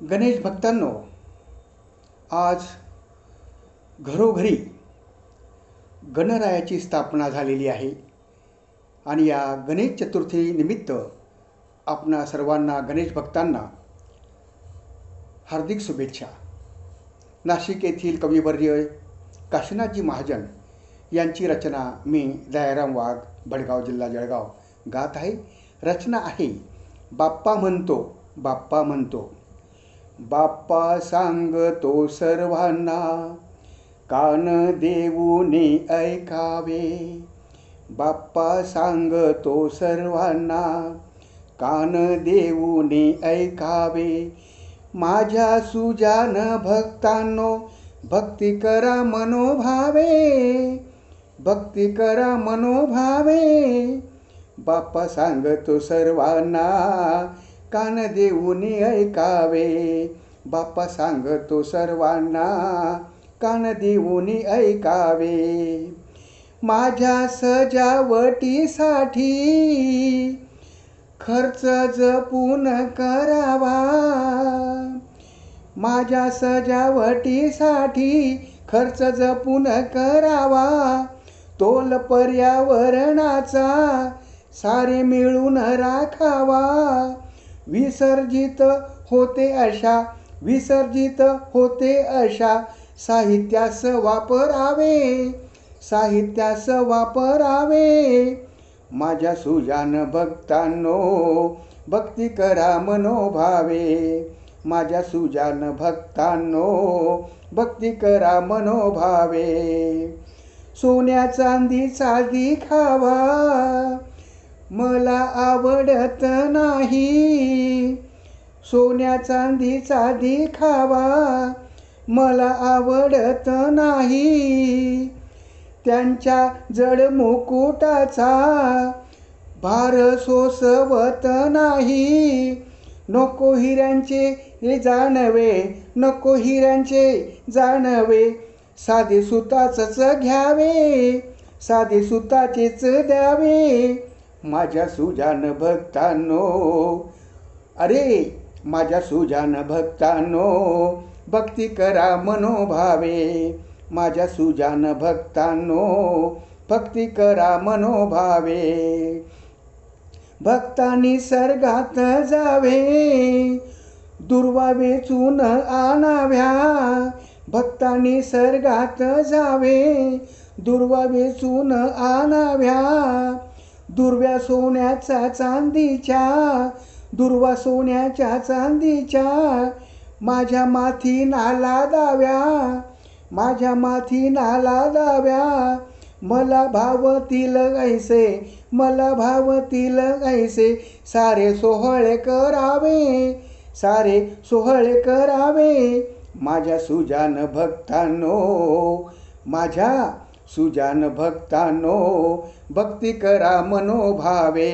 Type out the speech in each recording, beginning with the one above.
गणेश भक्तांनो आज घरोघरी गणरायाची स्थापना झालेली आहे आणि या गणेश चतुर्थीनिमित्त आपणा सर्वांना गणेश भक्तांना हार्दिक शुभेच्छा. नाशिक येथील कविवर्य काशीनाथजी महाजन यांची रचना मी दयाराम वाघ भडगाव जिल्हा जळगाव गात आहे. रचना आहे बाप्पा म्हणतो बाप्पा म्हणतो. बाप्पा सांगतो सर्वांना कान देऊनी ऐकावे. बाप्पा सांगतो सर्वांना कान देऊनी ऐकावे. माझ्या सुजान भक्तांनो भक्ती करा मनोभावे. भक्ती करा मनोभावे. बाप्पा सांगतो सर्वांना कान देऊन ऐकावे. बाप्पा सांगतो सर्वांना कान देऊन ऐकावे. माझ्या सजावटीसाठी खर्च जपून करावा. माझ्या सजावटीसाठी खर्च जपून करावा. तोल पर्यावरणाचा सारे मिळून राखावा. विसर्जित होते अशा विसर्जित होते अशा साहित्यास वापरावे साहित्यास वापरावे. माझ्या सुजान भक्तांनो भक्ती करा मनोभावे. माझ्या सुजान भक्तांनो भक्ती करा मनोभावे. सोन्या चांदी साधी खावा. मला आवडत नाही. सोन्या चांदीचा दिखावा मला आवडत नाही. त्यांच्या जड मुकुटाचा भार सोसवत नाही. नको हिऱ्यांचे हे जाणवे नको हिऱ्यांचे जाणवे. साधे सुताचंच घ्यावे साधे सुताचेच द्यावे. माझ्या सुजान भक्तांनो. अरे माझ्या सुजान भक्तांनो भक्ती करा मनोभावे. माझ्या सुजान भक्तांनो भक्ती करा मनोभावे. भक्तांनी सर्गात जावे दुर्वा वेचून आणाव्या. भक्तांनी सर्गात जावे दुर्वा वेचून आणाव्या. दुर्व्या सोन्याचा चांदीच्या दुर्वा सोन्याच्या चांदीच्या माझ्या माथी नाला दाव्या माझ्या माथी नाला दाव्या. मला भावतील ऐसे मला भावतील ऐसे सारे सोहळे करावे सारे सोहळे करावे. माझ्या सुजान भक्तांनो माझ्या सुजान भक्तांनो भक्ती करा मनोभावे.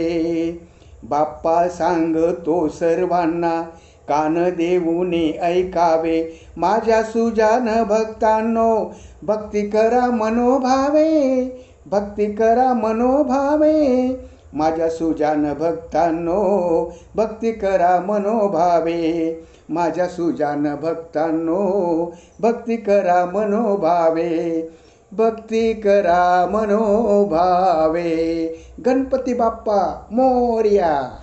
बाप्पा सांगतो सर्वांना कान देऊने ऐकावे. माझ्या सुजान भक्तांनो भक्ती करा मनोभावे. भक्ती करा मनोभावे. माझ्या सुजान भक्तांनो भक्ती करा मनोभावे. माझ्या सुजान भक्तांनो भक्ती करा मनोभावे. भक्ती करा मनोभावे. गणपती बाप्पा मोर्या.